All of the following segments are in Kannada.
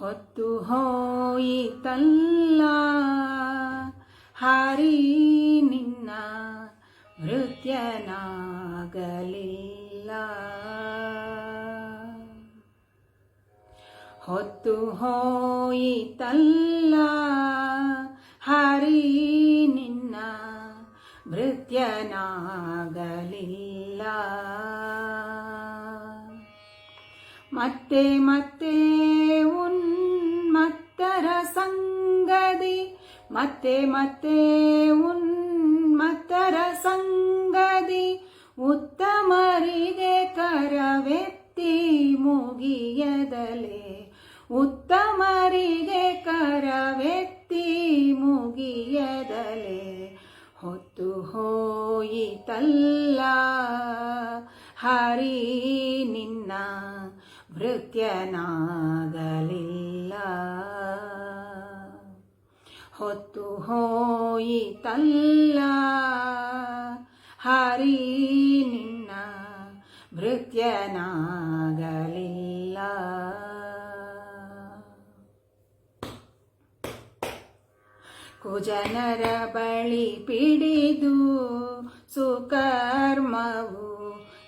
ಹೊತ್ತು ಹೋಯಿತಲ್ಲ. ಹರಿ ನಿನ್ನ ನೃತ್ಯನಾಗಲಿಲ್ಲ. ಹೊತ್ತು ಹೋಯಿತಲ್ಲ. ಹರಿ ನಿನ್ನ ಭೃತ್ಯನಾಗಲಿಲ್ಲ ಮತ್ತೆ ಮತ್ತೆ ಉನ್ಮತ್ತರ ಸಂಗದಿ. ಮತ್ತೆ ಮತ್ತೆ ಉನ್ಮತ್ತರ ಸಂಗದಿ. ಉತ್ತಮರಿಗೆ ಕರವೆತ್ತಿ ಮುಗಿಯದಲೆ. ಉತ್ತಮರಿಗೆ ಕರವೆತ್ತಿ ಮುಗಿಯದಲೆ. ಹೊತ್ತು ಹೋಯಿತಲ್ಲ ಹರಿ ನಿನ್ನ ಭೃತ್ಯನಾಗಲಿಲ್ಲ ಹೊತ್ತು ಹೋಯಿತಲ್ಲ. ಹರಿ ನಿನ್ನ ಭೃತ್ಯನಾಗಲಿಲ್ಲ. ಕುಜನರ ಬಳಿ ಪಿಡಿದು ಸುಕರ್ಮವು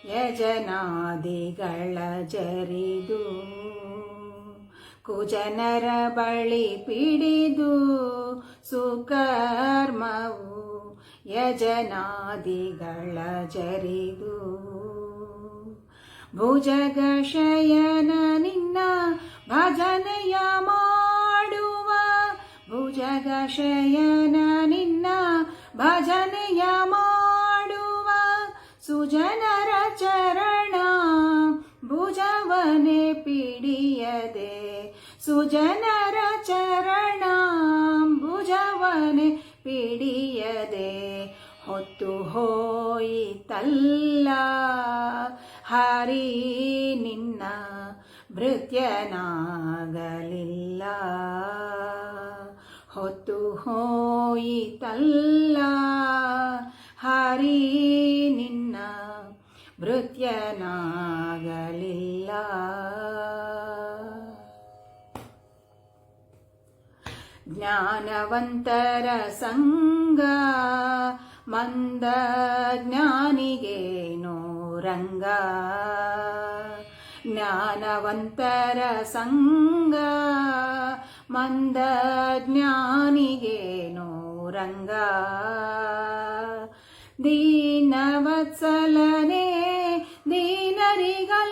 ಯಜನಾದಿಗಳ ಜರಿದು. ಕುಜನರ ಬಳಿ ಪಿಡಿದು ಸುಕರ್ಮವು ಯಜನಾದಿಗಳ ಜರಿದು. ಭುಜಗ ಶಯನ ನಿನ್ನ ಭಜನೆಯ ಮಾಡುವ. ಭುಜಗ ಶಯನ ನಿನ್ನ ಭಜನೆಯ ಮಾಡುವ. ಸುಜನರ ಚರಣ ಭುಜವನೆ ಪಿಡಿಯದೆ. ಸುಜನರ ಚರಣಾಂಬುಜವನೆ ಪಿಡಿಯದೆ ಹೊತ್ತು ಹೋಯಿತಲ್ಲ. ಹರಿ ನಿನ್ನ ಭೃತ್ಯನಾಗಲಿಲ್ಲ. ಹೊತ್ತು ಹೋಯಿತಲ್ಲ. ಹರಿ ನಿನ್ನ ಭೃತ್ಯನಾಗಲಿಲ್ಲ. ಜ್ಞಾನವಂತರ ಸಂಗ ಮಂದ ಜ್ಞಾನಿಗೇನೋ ರಂಗ ಜ್ಞಾನವಂತರ ಸಂಗ ಮಂದ ಜ್ಞಾನಿಗೇನೋ ರಂಗ ದೀನವತ್ಸಲನೆ ದೀನರಿಗಲ್ಲದಲೆ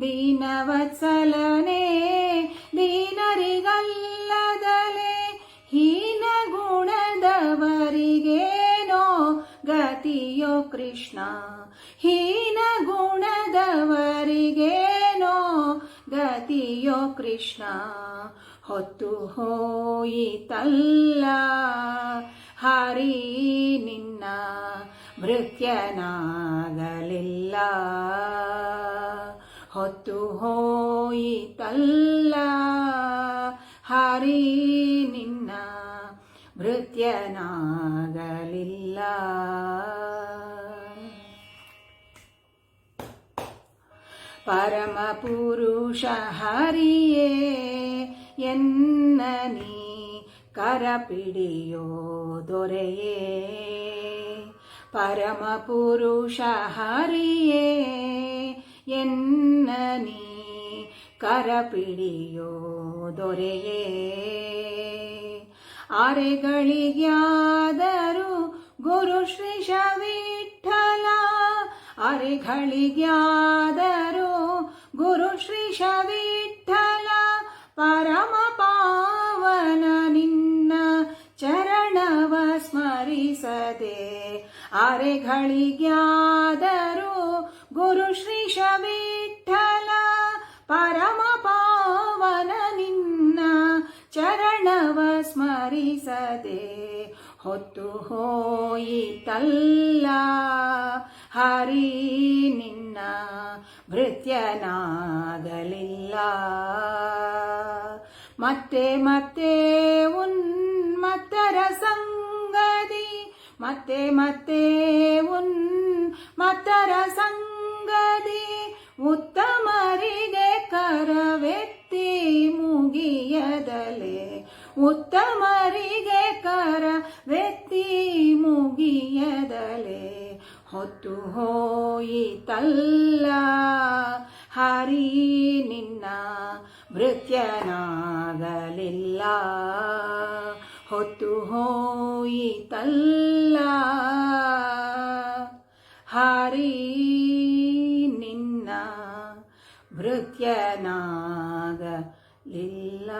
ದೀನವತ್ಸಲನೆ ಕೃಷ್ಣ. ಹೀನ ಗುಣದವರಿಗೇನೋ ಗತಿಯೋ ಕೃಷ್ಣ. ಹೊತ್ತು ಹೋಯಿತಲ್ಲ ಹರಿ ನಿನ್ನ ಭೃತ್ಯನಾಗಲಿಲ್ಲ ಹೊತ್ತು ಹೋಯಿತಲ್ಲ ಹರಿ ನಿನ್ನ ಭೃತ್ಯನಾಗಲಿಲ್ಲ ಪರಮ ಪುರುಷ ಹರಿಯೇ, ಎನ್ನ ನೀ ಕರಪಿಡಿಯೋ ದೊರೆಯೇ? ಪರಮಪುರುಷ ಹರಿಯೇ, ಎನ್ನ ನೀ ಕರಪಿಡಿಯೋ ದೊರೆಯೇ? ಅರೆಗಳಿಗ್ಯಾದರೂ ಗುರು ಶ್ರೀ ಶವಿಠಲ ಅರೆಗಳಿಗ್ಯಾದರೂ ಗುರು ಶ್ರೀ ಶವಿಠಲ ಪರಮ ಪಾವನ ನಿನ್ನ ಚರಣವ ಸ್ಮರಿಸದೆ. ಅರೆಗಳಿಗ್ಯಾದರೂ ಗುರು ಶ್ರೀ ಶವಿಠಲ ಪರಮ ಪಾವನ ನಿನ್ನ ಚರಣವ ಸ್ಮರಿಸದೆ. ಹೊತ್ತು ಹೋಯಿತಲ್ಲ ಹರಿ ನಿನ್ನ ಭೃತ್ಯನಾಗಲಿಲ್ಲ. ಮತ್ತೆ ಮತ್ತೆ ಉನ್ಮತ್ತರ ಸಂಗದಿ, ಮತ್ತೆ ಮತ್ತೆ ಉನ್ಮತ್ತರ ಸಂಗದಿ, ಉತ್ತಮರಿಗೆ ಕರವೆತ್ತಿ ಮುಗಿಯದಲೆ, ಉತ್ತಮರಿಗೆ ಕರವೆತ್ತಿ ಮುಗಿಯದಲೆ. ಹೊತ್ತು ಹೋಯಿತಲ್ಲ. ಹರಿ ನಿನ್ನ ಮೃತ್ಯನಾಗಲಿಲ್ಲ ಹೊತ್ತು ಹೋಯಿತಲ್ಲ. ಹರಿ ನಿನ್ನ ಭೃತ್ಯನಾಗಲಿಲ್ಲ.